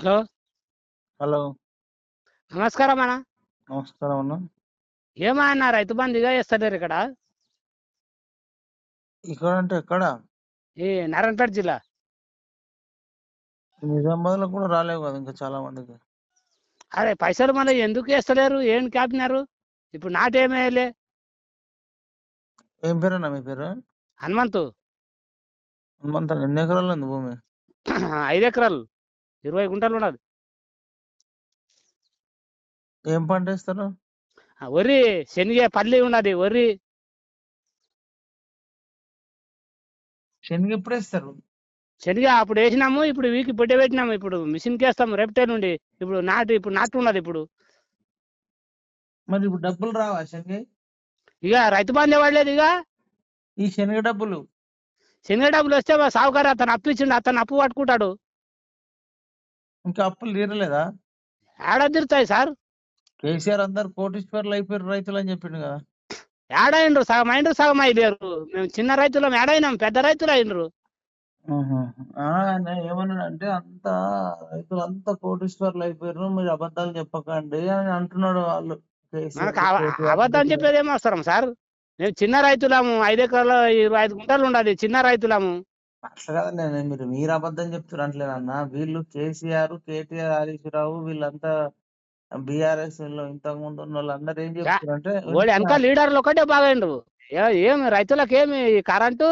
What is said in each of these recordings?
Hello hello నమస్కారం అన్న. నమస్కారం అన్న. ఏమా అన్న రైతు బంధుగా చేస్తలేరు ఇక్కడ. ఇక్కడ అంటే ఎక్కడ? ఈ నారాయణపేట జిల్లా. నిజామాబాద్లో కూడా రాలేవు కదా ఇంకా చాలా మందికి. అరే పైసలు మళ్ళీ ఎందుకు వేస్తలేరు? ఏం కాపినారు ఇప్పుడు నాటేమేయలే ఏం పేరు అన్న మీ పేరు? హనుమంతు. హనుమంత ఎన్ని ఎకరాలు ఉంది భూమి? ఐదు ఎకరాలు. ఇరవై గుంటలు ఉన్నది. ఏం పంట వేస్తారు వరి శనిగే పల్లి ఉన్నది వరి. శనగ ఎప్పుడు వేస్తారు? శనిగ అప్పుడు వేసినాము ఇప్పుడు వీకి బిడ్డ పెట్టినాము ఇప్పుడు మిషన్కి వేస్తాము రేపటే నుండి. ఇప్పుడు నాటు ఇప్పుడు నాటు ఉన్నది ఇప్పుడు. మరి ఇప్పుడు డబ్బులు రావా శనగ? ఇక రైతు బంధు ఇవ్వలేదు ఇక. ఈ శనగ డబ్బులు? శనిగ డబ్బులు వస్తే సావుకారు అతను అప్పు ఇచ్చిండు అతను అప్పు పట్టుకుంటాడు. ఇంకా అప్పులు తీరలేదా? ఏడా తిరుగుతాయి సార్? కేసీఆర్ అందరు కోటీశ్వర్లు అయిపోయారు రైతులు అని చెప్పిండు కదా. ఏడైండ్రు సగం అయినరు సగం అయ్యారు మేము చిన్న రైతులం ఏడైనాం పెద్ద రైతులు ఆయన ఏమన్నాడు అంటే అంత రైతులు అంతా కోటీశ్వర్లు అయిపోయారు మీరు అబద్ధాలు చెప్పకండి అని అంటున్నాడు వాళ్ళు. మనకు అబద్ధం చెప్పేది ఏం అవసరం సార్? మేము చిన్న రైతులము ఐదు ఎకరాలు ఇరవై ఐదు గుంటలు ఉండదు చిన్న రైతులము. అట్లా మీరు మీరు అబద్ధం చెప్తున్నారు అంటలేదన్న వీళ్ళు కేసీఆర్ కేటీఆర్ హరీష్ రావు వీళ్ళంతా బీఆర్ఎస్ ఇంతకు ముందు ఉన్న వాళ్ళందరూ ఏం చెప్తారు అంటే ఓడి వెనక లీడర్లు ఒకటే బాగైండ్రు. ఏ- ఏమి రైతులకు ఏమి ఈ కరెంటు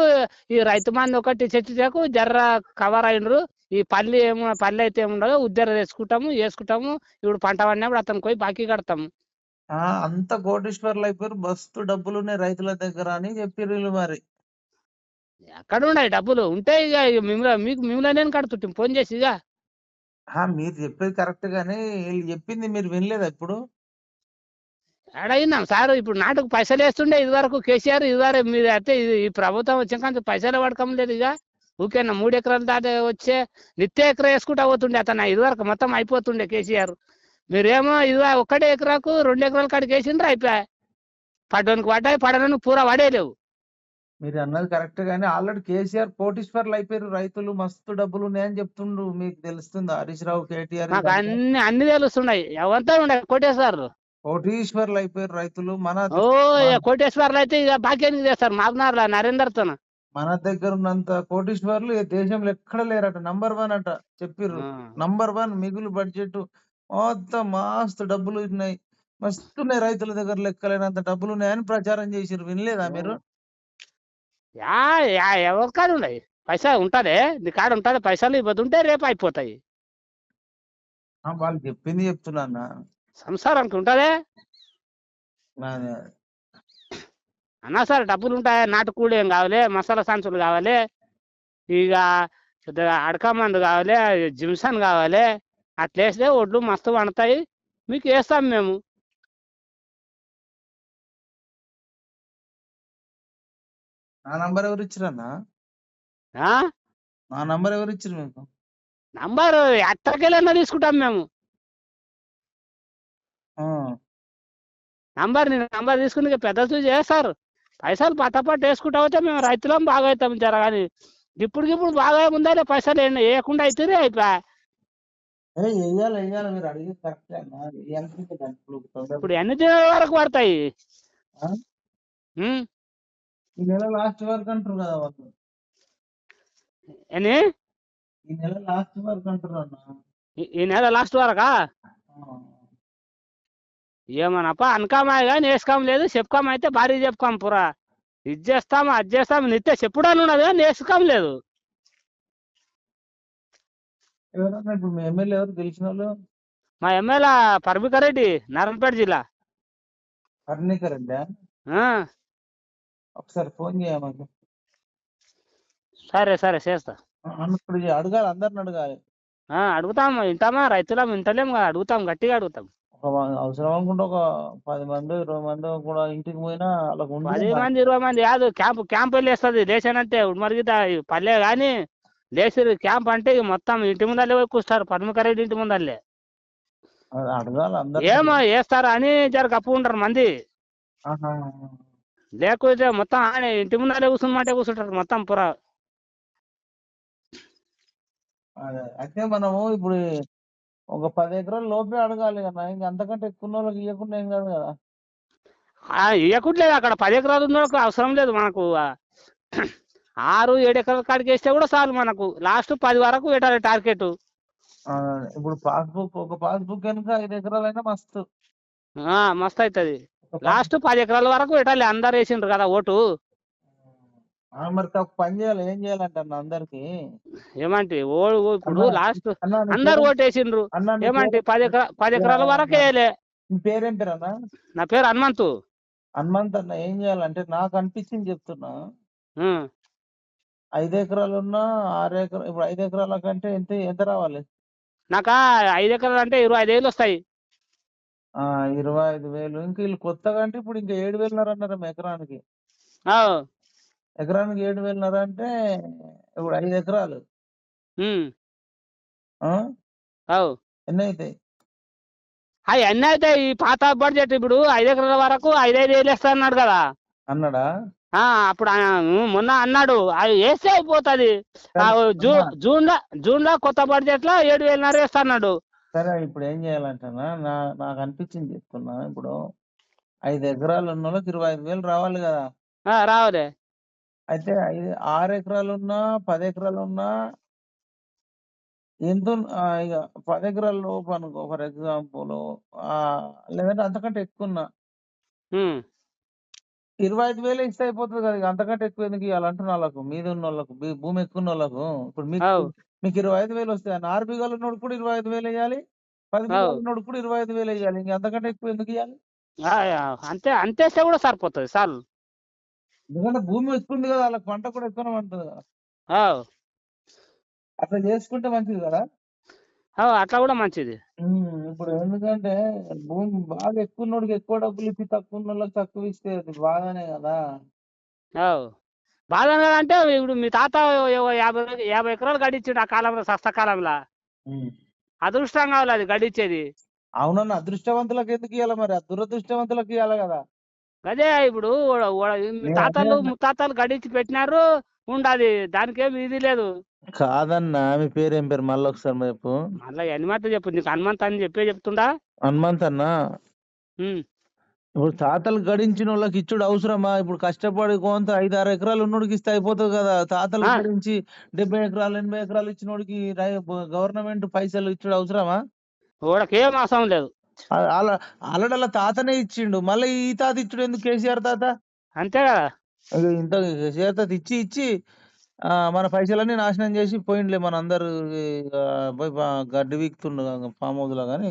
ఈ రైతు మంది ఒకటి చర్చకు జర్ర కవర్ అయినరు. ఈ పల్లి ఏమో పల్లి అయితే ఏముండదు ఉద్దర వేసుకుంటాము వేసుకుంటాము. ఇప్పుడు పంట పడినప్పుడు అతను పోయి బాకీ కడతాము. ఆ, అంత కోటీశ్వర్లు అయిపోయారు. మస్తు డబ్బులు ఉన్నాయి రైతుల దగ్గర అని చెప్పారు వీళ్ళు మరి. ఎక్కడ ఉన్నాయి డబ్బులు. ఉంటే ఇక ఇక మిమ్మల్ని మీకు మిమ్మల్ని నేను కడుతుంటాం ఫోన్ చేసి ఇక. ఆ, మీరు చెప్పేది కరెక్ట్ గానీ వీళ్ళు చెప్పింది మీరు వినలేదా ఇప్పుడు? అడిగినాం సార్ ఇప్పుడు నాటుకు పైసలు వేస్తుండే ఇది వరకు కేసీఆర్ ఇది వరకు మీరు అయితే ఇది ఈ ప్రభుత్వం వచ్చాక పైసలు పడకం లేదు ఇక. ఊకేనా మూడు ఎకరాలు దాటి వచ్చే నిత్య ఎకరా వేసుకుంటా పోతుండే అతను. ఇది వరకు మొత్తం అయిపోతుండే కేసీఆర్. మీరేమో ఇది ఒక్కటే ఎకరాకు రెండు ఎకరాల కాడికి వేసిండ్రు అయిపోయా. పడ్డానికి పడ్డాయి పడడానికి పూరా పడేలేవు మీరు అన్నది కరెక్ట్ గానీ. ఆల్రెడీ కేసీఆర్ కోటీశ్వర్లు అయిపోయారు. రైతులు మస్తు డబ్బులు ఉన్నాయని చెప్తుండ్రు. మీకు తెలుస్తుందా? హరీష్ రావు కేటీఆర్? అన్ని అన్ని తెలుస్తున్నాయి. ఎవంతా ఉండే కోటేశ్వర్ కోటీశ్వర్లు అయిపోయారు రైతులు. మన ఓ ఇక కోటేశ్వర్లు అయితే ఇక బాక్యానికి చేస్తారు? మాకున్నారులా నరేందర్తో మన దగ్గర ఉన్నంత కోటీశ్వర్లు ఈ దేశంలో ఎక్కడ లేరట. నంబర్ వన్ అట చెప్పిర్రు. నంబర్ వన్ మిగులు బడ్జెట్ మొత్తం మస్తు డబ్బులు ఉన్నాయి. మస్తు ఉన్నాయి రైతుల దగ్గర లెక్కలేనంత డబ్బులు ఉన్నాయని ప్రచారం చేసిర్రు. వినలేదా మీరు? యా యా ఎవరి కాడ ఉన్నాయి? పైసా ఉంటదే నీ కాడ ఉంటది పైసలు ఇవ్వదు ఉంటే రేపు అయిపోతాయి. వాళ్ళు చెప్పింది చెప్తున్నా. సంసారానికి ఉంటదే? అన్నా సార్ డబ్బులు ఉంటాయి? నాటుకూడు ఏం కావాలి? మసాలా సంచులు కావాలి? ఇక అడక మందు కావాలి? జిమ్సన్ కావాలి? అట్లా వేస్తే ఒడ్లు మస్తు పండుతాయి మీకు వేస్తాం మేము. నా నంబర్ ఎవరు ఇచ్చిరన్న నా నంబర్ ఎవరు ఇచ్చిరు మీకు? నంబర్ ఎట్టకెళ్ళన్నా తీసుకుంటాం మేము. నంబర్ నేను నంబర్ తీసుకుని పెద్ద చూసి చేస్తారు. పైసలు పట్టపట్టు వేసుకుంటా వచ్చా మేము రైతులం బాగా అవుతాం జర కానీ ఇప్పుడు ఇప్పుడు బాగా ఉందా పైసలు వేయకుండా అయితే అయిపోయా. ఇప్పుడు ఎన్ని దినాల వరకు పడతాయి? ఈ నెల లాస్ట్ వరకు అంటారు కదా వాళ్ళు. ఈ నెల లాస్ట్ వరకు అంటారు అన్న. ఈ- నెల లాస్ట్ వరకా. ఏమనప్ప అనకామాయ కానీ వేసుకోం లేదు చెప్పుకోం అయితే భారీ చెప్పుకోం పురా. ఇది చేస్తాం అది చేస్తాం నిత్య చెప్పుడని ఉన్నది కానీ వేసుకోం లేదు. ఎవరన్నా ఇప్పుడు మీ ఎమ్మెల్యే ఎవరు వాళ్ళు? మా ఎమ్మెల్యే పర్మికర్ రెడ్డి నారాయణపేట జిల్లా. కర్ణికర్ రెడ్డి? ఆ, ఒకసారి ఫోన్ చేయమని సరే సరే చేస్తా. ఇప్పుడు అడగాలి అందరిని అడగాలి. ఆ, అడుగుతాం వింటామా? రైతులం వింటలేం కదా అడుగుతాం గట్టిగా అడుగుతాం. ఒక మ- అవసరం అనుకుంటే ఒక పది మంది ఇరవై మంది కూడా ఇంటికి పోయినా వాళ్ళకు ఉండి పది మంది ఇరవై మంది కాదు క్యాంప్ క్యాంప్ వెళ్ళేస్తుంది లేచాను అంటే ఉమ్మరిగిత పల్లె కానీ లేచి క్యాంప్ అంటే ఇక మొత్తం ఇంటి ముందల్లే పోయి కూర్చుంటారు పద్మకర్ రెడ్డి ఇంటి ముందల్లే అడగాలి అందరిని. ఏమో వేస్తారు అని జర కప్పు ఉంటారు మంది. లేకపోతే మొత్తం ఆయన ఇంటి ముందరే కూర్చున్నమాటే కూర్చుంటారు మొత్తం పురా. అయితే మనము ఇప్పుడు ఒక పది ఎకరాల లోపే అడగాలి కదా ఇంక అంతకంటే ఎక్కువ వాళ్ళకి ఇవ్వకుండా ఏం కాదు కదా. ఆ, ఇవ్వకుంటలేదు అక్కడ పది ఎకరాలు ఉన్న అవసరం లేదు మనకు. ఆరు ఏడు ఎకరాల కాడికి వేస్తే కూడా చాలు మనకు. లాస్ట్ పది వరకు పెట్టాలి టార్గెట్. ఇప్పుడు పాస్బుక్ ఒక పాస్బుక్ కనుక ఐదు ఎకరాలైనా మస్తు. మస్తు అవుతుంది లాస్ట్ పది ఎకరాల వరకు పెట్టాలి అందరు వేసిండ్రు కదా ఓటు. మరి ఒక పని చేయాలి ఏం చేయాలంట అందరికి? ఏమంటే ఓ ఇప్పుడు లాస్ట్ అందరు ఓటు వేసిండ్రు ఏమంటే పది ఎకరా పది ఎకరాల వరకు వేయలే. నీ పేరేం పేరు అన్న? నా పేరు హనుమంతు. హనుమంత్ అన్న ఏం చేయాలంటే నాకు అనిపించింది చెప్తున్నా. ఐదు ఎకరాలు ఉన్నా ఆరు ఎకరాలు ఇప్పుడు ఐదు ఎకరాల కంటే ఎంత ఎంత రావాలి? నాకు ఐదు ఎకరాలు అంటే ఇరవై ఐదు వేలు వస్తాయి. ఆ ఇరవై ఐదు వేలు. ఇంకా వీళ్ళు కొత్తగా అంటే ఇప్పుడు ఇంకా ఏడు వేలున్నర అన్నారు ఎకరానికి. ఆ, ఎకరానికి ఏడు వేలున్నర అంటే ఇప్పుడు ఐదు ఎకరాలు ఉం. ఆ? అవు. ఎన్ని అవుతాయి అవి అన్నీ ఈ పాత బడ్జెట్ ఇప్పుడు ఐదు ఎకరాల వరకు ఐదైదు వేలు వేస్తా అన్నాడు కదా. అన్నాడా? ఆ అప్పుడు మొన్న అన్నాడు. అవి వేస్తే అయిపోతుంది. జూన్ జూన్లో జూన్లో కొత్త బడ్జెట్లో ఏడు వేలున్నర వేస్తా అన్నాడు. సరే ఇప్పుడు ఏం చేయాలంటనా నా నాకు అనిపించింది చెప్తున్నా ఇప్పుడు ఐదు ఎకరాలు ఉన్న వాళ్ళకి ఇరవై ఐదు వేలు రావాలి కదా. ఆ, రావులే. అయితే ఐదు ఆరు ఎకరాలు ఉన్నా పది ఎకరాలు ఉన్నా ఎంత ఉన్న- ఆ, ఇక పది ఎకరాల లోపు అనుకో ఫర్ ఎగ్జాంపుల్ లేదంటే అంతకంటే ఎక్కువ ఉన్నా. ఇరవై ఐదు వేలు ఇస్తే అయిపోతుంది కదా ఇక అంతకంటే ఎక్కువ ఎందుకు ఇవ్వాలంటున్న వాళ్ళకు మీద ఉన్న వాళ్ళకు భూ- భూమి ఎక్కువ ఉన్న వాళ్ళకు ఇప్పుడు మీకు అవు. మీకు ఇరవై ఐదు వేలు వస్తాయి. ఆరు బిగాలు ఉన్నోడు కూడా ఇరవై ఐదు వేలు వేయాలి. పది ఉన్నోడు కూడా ఇరవై ఐదు వేలు వేయాలి. ఇంక అంతకంటే ఎక్కువ ఎందుకు ఇవ్వాలి అంతే అంతేస్తే కూడా సరిపోతుంది చాలు. ఎందుకంటే భూమి ఎక్కువ ఉంది కదా వాళ్ళకి పంట కూడా ఎక్కువ ఉంటుంది కదా. అట్లా చేసుకుంటే మంచిది కదా? అట్లా కూడా మంచిది. ఇప్పుడు ఎందుకంటే భూమి బాగా ఎక్కువ ఉన్నోడికి ఎక్కువ డబ్బులు ఇచ్చి తక్కువ ఉన్న వాళ్ళకి తక్కువ ఇస్తే బాగానే కదా. బాధ అంటే ఇప్పుడు మీ తాత యాభై యాభై ఎకరాలు గడిచిండు ఆ కాలంలో సస్త కాలంలో. ఉమ్. అదృష్టం కావాలి అది గడిచేది అవునన్న అదృష్టవంతులకు ఎందుకు ఇవ్వాలి మరి? దురదృష్టవంతులకు ఇవ్వాలి కదా. అదే ఇప్పుడు తాతలు ముత్తాతలు గడించి పెట్టినారు ఉండదు. దానికేం ఇది లేదు. కాదన్నా మీ పేరు ఏం పేరు? మళ్ళీ ఒకసారి రేపు మళ్ళీ హనుమంత చెప్పు నీకు హనుమంత్ అని చెప్పే చెప్తుండా? హనుమంత్ అన్న. ఇప్పుడు తాతలు గడించిన వాళ్ళకి ఇచ్చుడు అవసరమా? ఇప్పుడు కష్టపడి కొంత ఐదు ఆరు ఎకరాలు ఉన్నోడికి ఇస్తే అయిపోతుంది కదా. తాతలు ఆ. గడించి డెబ్బై ఎకరాలు ఎనభై ఎకరాలు ఇచ్చినోడికి గవర్నమెంట్ పైసలు ఇచ్చుడు అవసరమా? ఏం అవసరం లేదు. ఆల్రెడీ అలా తాతనే ఇచ్చిండు. మళ్ళీ ఈ తాత ఇచ్చుడు ఎందుకు కేసీఆర్ తాత? అంతే కదా. ఇక ఇంత కేసీఆర్ తాత ఇచ్చి ఇచ్చి ఆ, మన పైసలన్నీ నాశనం చేసి పోయిండ్లే మన అందరు పోయి పా- గడ్డి వీక్తుండు ఫామ్ హౌస్లో కానీ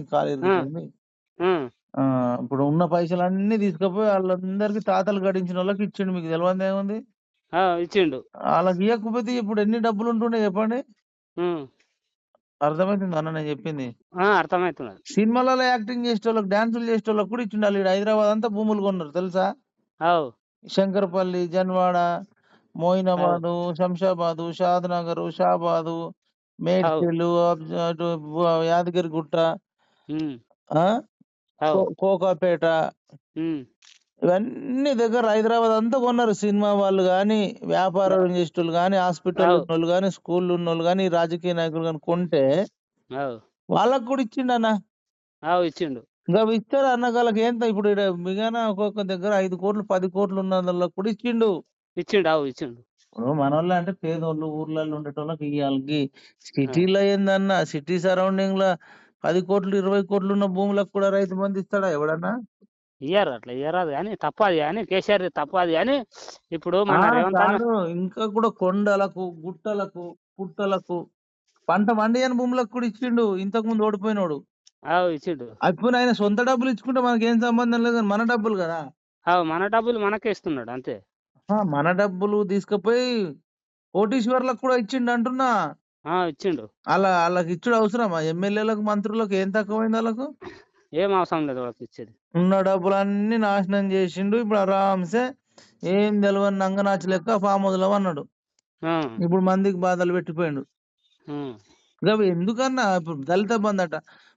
ఉమ్. ఆ, ఇప్పుడు ఉన్న పైసలన్నీ తీసుకుపోయి వాళ్ళందరికి తాతలు గడించిన వాళ్ళకి ఇచ్చిండు. మీకు తెలియదు ఏముంది? ఆ, ఇచ్చిండు. వాళ్ళకి ఇవ్వకపోతే ఇప్పుడు ఎన్ని డబ్బులు ఉంటుండే చెప్పండి? ఉమ్. అర్థమవుతుంది అన్న నేను చెప్పింది? ఆ, సినిమాలలో యాక్టింగ్ చేసే వాళ్ళకి డాన్సులు చేసే వాళ్ళకి కూడా ఇచ్చిండాలి ఈడ హైదరాబాద్ అంతా భూములు కొన్నారు తెలుసా? అవు. శంకరపల్లి జన్వాడ మోయినాబాదు శంషాబాదు షాద్నగర్ షాబాదు మేడ్చల్ అటు యాదగిరి గుట్ట. ఉమ్. ఆ? అవు కో- కోకాపేట. ఇవన్నీ దగ్గర హైదరాబాద్ అంతా కొన్నారు సినిమా వాళ్ళు కానీ వ్యాపారం చేసేటోళ్ళు కానీ హాస్పిటల్ అవు. ఉన్నోళ్ళు కానీ స్కూల్ ఉన్నోళ్ళు కానీ రాజకీయ నాయకులు కానీ కొంటే వాళ్ళకు కూడా ఇచ్చిండు అన్న. అవు ఇచ్చిండు. ఇంకా ఇస్తారు అన్న వాళ్ళకి ఏంత ఇప్పుడు ఈడ మిగాన ఒక్కొక్క దగ్గర ఐదు కోట్లు పది కోట్లు ఉన్న వాళ్ళకి కూడా ఇచ్చిండు. ఇచ్చిండు అవు ఇచ్చిండు. ఇప్పుడు మన వాళ్ళు అంటే పేదోళ్ళు ఊర్లలో ఉండేటోళ్ళకి ఇవ్వాలి సిటీలో ఏందన్న సిటీ సరౌండింగ్లో పది కోట్లు ఇరవై కోట్లు ఉన్న భూములకు కూడా రైతు బంధు ఇస్తాడా ఎవడన్నా? ఇయ్యారు అట్లా ఇయ్యరాదు కానీ తప్పది కానీ కేసీఆర్ తప్పది కానీ ఇప్పుడు ఆ, మన రేవంత్ అన్న కాదు ఇంకా కూడా కొండలకు గుట్టలకు పుట్టలకు పంట పండియని భూములకు కూడా ఇచ్చిండు ఇంతకు ముందు ఓడిపోయినోడు. అవు ఇచ్చిండు. అప్పుడు ఆయన సొంత డబ్బులు ఇచ్చుకుంటే మనకి ఏం సంబంధం లేదు కానీ మన డబ్బులు కదా. అవు మన డబ్బులు మనకే ఇస్తున్నాడు అంతే. ఆ, మన డబ్బులు తీసుకుపోయి కోటీశ్వర్లకు కూడా ఇచ్చిండు అంటున్నా. ఆ ఇచ్చిండు. అలా వాళ్ళకి ఇచ్చుడు అవసరమా? ఎమ్మెల్యేలకు మంత్రులకు ఏం తక్కువైంది వాళ్ళకు ఏం అవసరం లేదు వాళ్ళకి ఇచ్చేది. ఉన్న డబ్బులన్నీ నాశనం చేసిండు. ఇప్పుడు ఆరాంసే ఏం తెలియని నంగనాచి లెక్క ఫామ్లో అన్నాడు. ఇప్పుడు మందికి బాధలు పెట్టిపోయిండు. ఎందుకన్నా? ఇప్పుడు దళిత బంధు అట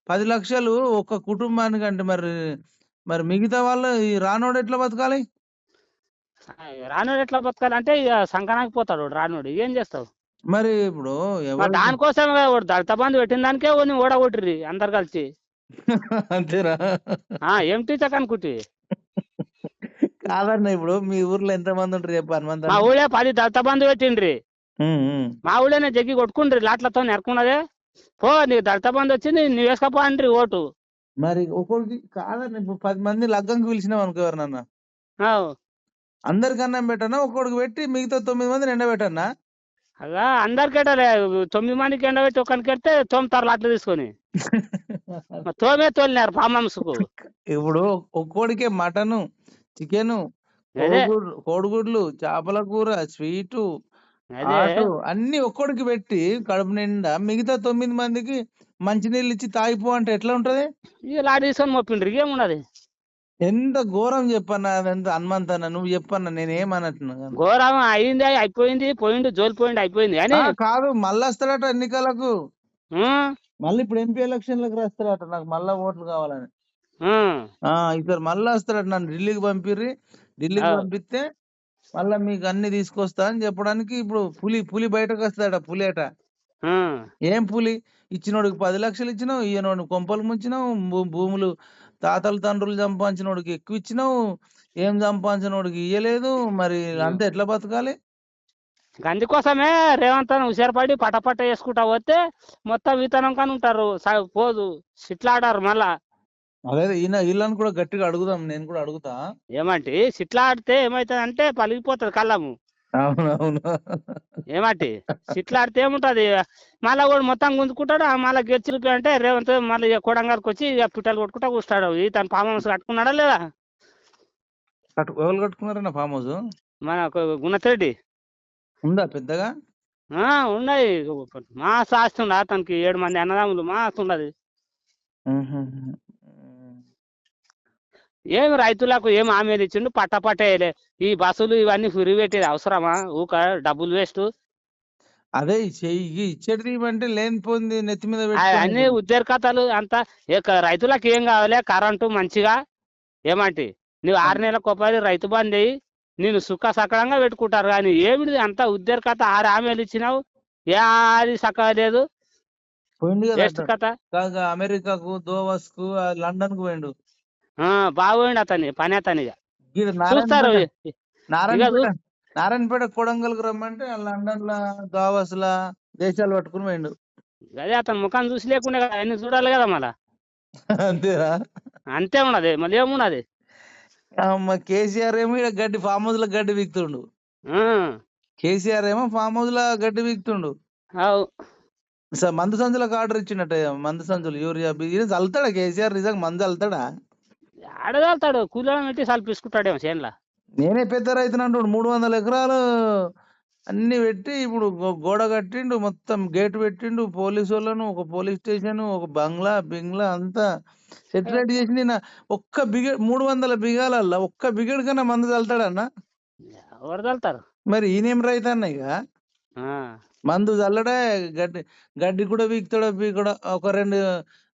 పది లక్షలు ఒక కుటుంబానికి అంటే మరి మరి మిగతా వాళ్ళు ఈ రానోడు ఎట్లా బతకాలి? రానోడు ఎట్లా బతకాలంటే ఇక సంకనాకి పోతాడు రానోడు. ఏం చేస్తావు? మరి ఇప్పుడు ఎవరు దానికోసం వాడు దళిత బంధు పెట్టిన దానికే ఓని ఓడగొట్టిర్రి అందరు కలిసి. అంతేరా? ఆ ఏం టీచర్ అనుకుంటే? కాదన్న ఇప్పుడు మీ ఊర్లో ఎంత మంది ఉంటారు చెప్పు హనుమంత్ మా? ఊళ్ళో పది దళిత బంధు పెట్టిండ్రి. మా ఊళ్ళోనే జగ్గి కొట్టుకుండ్రి లాట్లతో నెరకున్నదే పో నీకు దళిత బంధు వచ్చింది నువ్వు వేసుకోపో అండ్రి ఓటు. మరి ఒక్కొక్కరికి కాదన్న ఇప్పుడు పది మంది లగ్గంకి పిలిచినాం అనుకో ఎవరినన్నా. ఆవ్. అందరికి అన్నం పెట్టనా ఒక్కొక్కడికి పెట్టి మిగతా తొమ్మిది మందిని ఎండబెట్టన్నా? అలా అందరికెట్టలే తొమ్మిది మందికి ఎండబెట్టి ఒక్కరికి పెడితే తోముతారు లాట్లు తీసుకొని. తోమే తోలినారు పామమ్స్కు ఇప్పుడు ఒక్కోడికే మటను చికెను కోడిగుడ్లు చేపల కూర స్వీటు అన్ని ఒక్కోడికి పెట్టి కడుపు నిండా మిగతా తొమ్మిది మందికి మంచినీళ్ళు ఇచ్చి తాగిపో అంటే ఎట్లా ఉంటది? ఇక లాట్ తీసుకొని మొప్పిండ్రు ఏమున్నది ఎంత ఘోరం చెప్పన్నా అదంత హనుమంతన్న నువ్వు చెప్పన్నా నేనేమన్నట్టున్నా కానీ. ఘోరం అయింది అయిపోయింది పోయిండు జోలిపోయిండు అయిపోయింది అని కాదు మళ్ళీ వస్తాడట ఎన్నికలకు మళ్ళీ ఇప్పుడు ఎంపీ ఎలక్షన్లకు రాస్తాడట నాకు మళ్ళా ఓట్లు కావాలని. ఇద్దరు మళ్ళా వస్తాడట నన్ను ఢిల్లీకి పంపిర్రి. ఢిల్లీకి. పంపిస్తే మళ్ళా మీకు అన్ని తీసుకొస్తా అని చెప్పడానికి ఇప్పుడు పులి పులి బయటకు వస్తాడట పులి అట. ఏం పులి? ఇచ్చినోడికి పది లక్షలు ఇచ్చినావు ఈయనోడిని కొంపలు ముంచినావు భూములు తాతలు తండ్రులు సంపాదించినోడికి ఎక్కువ ఇచ్చినావు ఏం సంపాదించినోడికి ఇయ్యలేదు మరి అంత ఎట్లా బతకాలి? అందుకోసమే రేవంత్ అని హుషారుపడి పటపట వేసుకుంటా పోతే మొత్తం విత్తనం కానీ ఉంటారు. పోదు సిట్లాడారు మళ్ళా. అదే ఈయన వీళ్ళని కూడా గట్టిగా అడుగుదాం నేను కూడా అడుగుతా. ఏమంటి సిట్లా ఆడితే ఏమవుతుంది అంటే పలిగిపోతుంది కళ్ళము. అవునవును. ఏమంటి? సిట్లా ఆడితే ఏముంటది? మళ్ళా కూడా మొత్తం గుంజుకుంటాడు ఆ మళ్ళా గెలిచి అంటే రేవంత్ మళ్ళీ ఇక కొడంగల్కి వచ్చి ఇక పిట్టలు కొట్టుకుంటా కూర్చున్నాడు ఈ తన ఫామ్ హౌస్ కట్టుకున్నాడా లేదా? కట్టు ఎవరు కట్టుకున్నారన్న ఫామ్ హౌస్? మన గుణతిరెడ్డి ఉందా పెద్దగా? ఆ, ఉన్నాయి మాస్ ఆస్తుండ అతనికి ఏడు మంది అన్నదమ్ములు మాస్ ఉండదు. ఏమి రైతులకు ఏం హామీలు ఇచ్చిండు? పట్ట పట్టేయలే ఈ బస్సులు ఇవన్నీ ఫ్రీ పెట్టేది అవసరమా? ఊక డబ్బులు వేస్ట్. అదే ఇచ్చేది అంటే లేనిపోయింది నెత్తి మీద అన్ని ఉద్యోగ కథలు అంతా రైతులకు ఏం కావాలి? కరెంటు మంచిగా. ఏమంటి? నువ్వు ఆరు నెలలకు ఒకసారి రైతు బంద్ అయ్యి నేను సుఖ సకలంగా పెట్టుకుంటారు కానీ ఏమిటి అంత కథ ఆరు హామీలు ఇచ్చినావు. ఏ అది సక్కగా లేదు. పోయిండు కదా అమెరికాకు దోవస్కు లండన్కు పోయిండు. బాగుండి అతని పని అతని చూస్తారు. నారాయణపేట కొడంగల్కి రమ్మంటే లండన్ లా దావస్ లా దేశాలు పట్టుకుని పోయిండు. అదే అతని ముఖం చూసి లేకుండా కదా అన్ని చూడాలి కదా మళ్ళా. అంతేరా? అంతే ఉన్నది మళ్ళీ ఏమున్నది? అమ్మ కేసీఆర్ ఏమో గడ్డి ఫామ్ హౌస్లో గడ్డి వీక్తుండు. ఆ, కేసీఆర్ ఏమో ఫామ్ హౌస్లో గడ్డి వీక్తుండు. స- మందు సంచులకు ఆర్డర్ ఇచ్చిండట మందు సంచులు యూరియా ఈయన చల్లుతాడా కేసీఆర్? నిజంగా మందు చల్లుతాడా? ఆడదాల్తాడు కూలీలను పెట్టి సల్పిసుకుంటాడేమో చేనులా నేనే పెద్ద రైతుని అంటుండు మూడు వందల ఎకరాలు అన్ని పెట్టి ఇప్పుడు గోడ కట్టిండు మొత్తం గేట్ పెట్టిండు పోలీసు వాళ్ళను ఒక పోలీస్ స్టేషన్ ఒక బంగ్లా బింగ్లా అంతా సెటిలైట్ చేసి నేను ఒక్క బిగ మూడు వందల బిగాలల్లా ఒక్క బిగడ్ కన్నా మందు చల్లుతాడన్న ఎవరు చల్లుతారు మరి ఈయనేం రైతు అన్న ఇక మందు చల్లడే గడ్డి గడ్డి కూడా వీక్తాడో పీకడో ఒక రెండు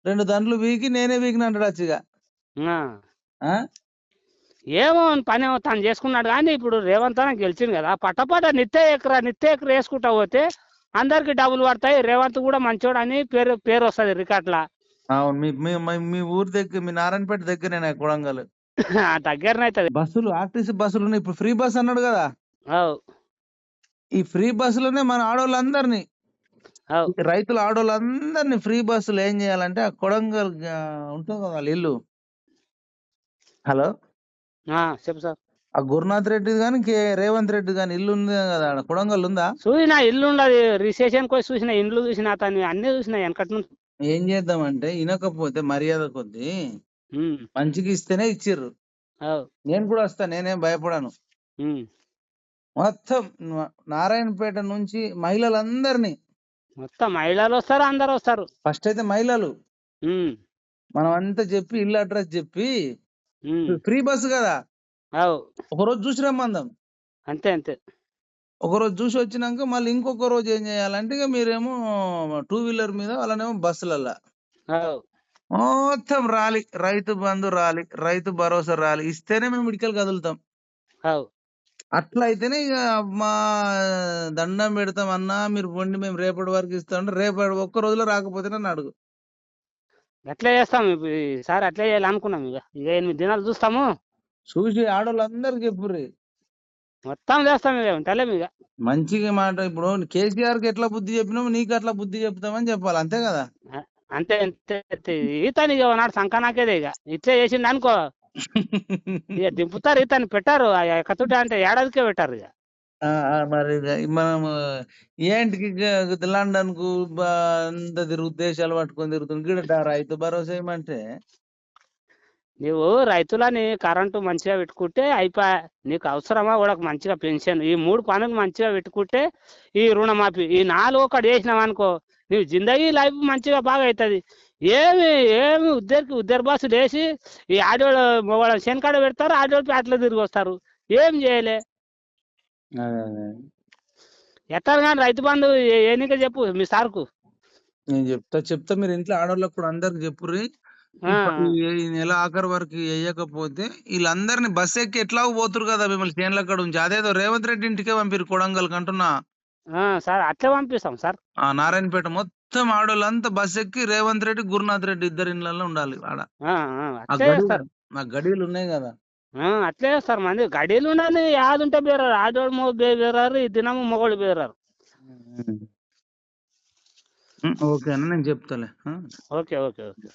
రెండు దండ్లు వీకి నేనే వీకిన అంటాడు. ఆ? ఏమో పని ఏమో తను చేసుకున్నాడు కానీ ఇప్పుడు రేవంత్ అన్న గెలిచింది కదా. పట్టపట నిత్య ఎకరా నిత్య ఎకరా వేసుకుంటా పోతే అందరికి డబ్బులు పడతాయి. రేవంత్ కూడా మంచోడు అని పేరు పేరు వస్తుంది రికార్డులా. అవును మీ మీ ఊరి దగ్గర మీ నారాయణపేట దగ్గర కొడంగల్. దగ్గరనైతుంది బస్సులు ఆర్టీసీ బస్సులు ఇప్పుడు ఫ్రీ బస్ అన్నాడు కదా. ఈ ఫ్రీ బస్సులోనే మన ఆడవాళ్ళందరినీ రైతుల ఆడవాళ్ళందరినీ ఫ్రీ బస్సులు ఏం చేయాలంటే ఆ కొడంగల్ ఉంటుంది కదా వాళ్ళ ఇల్లు. హలో? ఆ, చెప్పు సార్. ఆ గురునాథ్ రెడ్డి కానీ కే రేవంత్ రెడ్డి కానీ ఇల్లు ఉంది కదా ఆడ కొడంగల్ ఉందా చూసిన ఇల్లు ఉండదు రిసెషన్ పోయి చూసిన ఇండ్లు చూసిన అతన్ని అన్ని చూసిన వెనకటి నుంచి ఏం చేద్దామంటే వినకపోతే మర్యాద కొద్దీ ఉమ్, మంచిగా ఇస్తేనే ఇచ్చిర్రు. అవు నేను కూడా వస్తా నేనేం భయపడను. ఉమ్. మొత్తం నా- నారాయణపేట నుంచి మహిళలందరినీ. మొత్తం మహిళలు వస్తారు అందరు వస్తారు. ఫస్ట్ అయితే మహిళలు. ఉమ్, మనం అంతా చెప్పి ఇల్లు అడ్రస్ చెప్పి. ఫ్రీ బస్సు కదా? అవు. ఒక రోజు చూసి రమ్మందాం అంతే అంతే. ఒక రోజు చూసి వచ్చినాక మళ్ళీ ఇంకొక రోజు ఏం చేయాలంటే ఇక మీరేమో టూ వీలర్ మీద వాళ్ళనేమో బస్సులల్లా. మొత్తం రాలి రైతు బంధు రాలి రైతు భరోసా రాలి ఇస్తేనే మేము ఇడికలు కదులుతాం. అట్లా అయితేనే ఇక మా దండం పెడతాం అన్నా మీరు పొండి మేము రేపటి వరకు ఇస్తాం రేపటి ఒక్క రోజులో రాకపోతే నన్ను అడుగు. అట్లే చేస్తాం. ఇప్పుడు ఈసారి అట్లే చేయాలి అనుకున్నాం ఇక. ఇక ఎనిమిది దినాలు చూస్తాము. చూసి ఆడవాళ్ళందరికి చెప్పుర్రి మొత్తం చేస్తాం ఇక. ఉంటలేము ఇక. మంచిగా మాట ఇప్పుడు కేసీఆర్కి ఎట్లా బుద్ధి చెప్పినాము నీకు అట్లా బుద్ధి చెప్తామని చెప్పాలి. అంతే కదా? అంతే అంతే. ఈతని ఇక నాడు సంకనాకేదే ఇక. ఇట్లే చేసిండు అనుకో. ఇక దింపుతారు ఈతని. పెట్టారు. ఆ కతుట అంటే ఏడాదికే పెట్టారు ఇక. ఆ, ఆ, మరి మనము మనం ఏంటికి లండన్కు అంత తిరుగు దేశాలు పట్టుకొని తిరుగుతుంది గిడ రైతు భరోసా ఏమంటే నీవు రైతులని కరెంటు మంచిగా పెట్టుకుంటే అయిపోయా నీకు అవసరమా కూడా మంచిగా పెన్షన్? ఈ మూడు పనులు మంచిగా పెట్టుకుంటే ఈ రుణమాఫీ ఈ నాలుగు ఒకటి వేసినావు అనుకో నీవు జిందగీ లైఫ్ మంచిగా బాగా అవుతుంది ఏమి ఏమి ఉద్దరికి ఉద్దరి బాసులు వేసి ఈ ఆడవాళ్ళు మొగోళ్ళ శనకాడ పెడతారు ఆడోళ్ళు అట్లా తిరిగి వస్తారు. ఏం చేయలే? అదే, అదే. ఎట్లా కానీ రైతు బంధు ఏనిక చెప్పు మీ సార్కు. నేను చెప్తా చెప్తా. మీరు ఇంట్లో ఆడవాళ్ళకి కూడా అందరికి చెప్పుర్రి ఈ నెల ఆఖరి వరకు వేయకపోతే వీళ్ళందరినీ బస్ ఎక్కి ఎట్లా పోతురు కదా మిమ్మల్ని చేనుల కాడ ఉంచి. అదేదో రేవంత్ రెడ్డి ఇంటికే పంపిరు కొడంగల్ అంటున్నా. ఆ, సార్ అట్లే పంపిస్తాం సార్. ఆ నారాయణపేట మొత్తం ఆడోళ్ళంతా బస్ ఎక్కి రేవంత్ రెడ్డి గురునాథ్ రెడ్డి ఇద్దరి ఇళ్ళల్లో ఉండాలి ఆడ. ఆ, గడియలు ఉన్నాయి కదా. అట్లే చేస్తారు మంది గడియలు ఉండాలి యాది ఉంటే బేరారు ఆడవాళ్ళు మొగ బేరారు ఈ దినము మొగోళ్ళు బేరారు. ఓకే అన్న నేను చెప్తాలే? Okay okay okay.